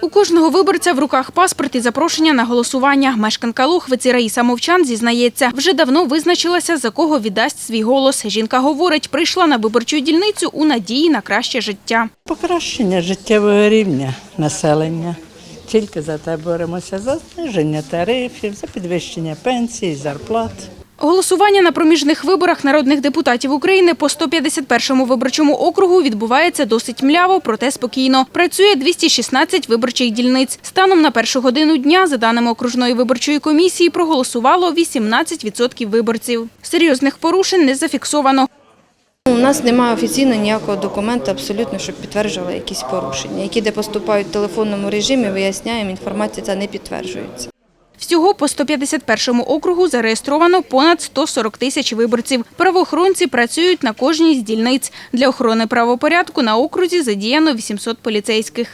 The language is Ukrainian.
У кожного виборця в руках паспорт і запрошення на голосування. Мешканка Лохвиці Раїса Мовчан зізнається, вже давно визначилася, за кого віддасть свій голос. Жінка говорить, прийшла на виборчу дільницю у надії на краще життя. Покращення життєвого рівня населення. Тільки за те боремося за зниження тарифів, за підвищення пенсій, зарплат. Голосування на проміжних виборах народних депутатів України по 151-му виборчому округу відбувається досить мляво, проте спокійно. Працює 216 виборчих дільниць. Станом на першу годину дня, за даними окружної виборчої комісії, проголосувало 18% виборців. Серйозних порушень не зафіксовано. У нас немає офіційно ніякого документу, абсолютно, щоб підтверджували якісь порушення, які де поступають в телефонному режимі, виясняємо, інформація ця не підтверджується. Всього по 151-му округу зареєстровано понад 140 тисяч виборців. Правоохоронці працюють на кожній з дільниць. Для охорони правопорядку на окрузі задіяно 800 поліцейських.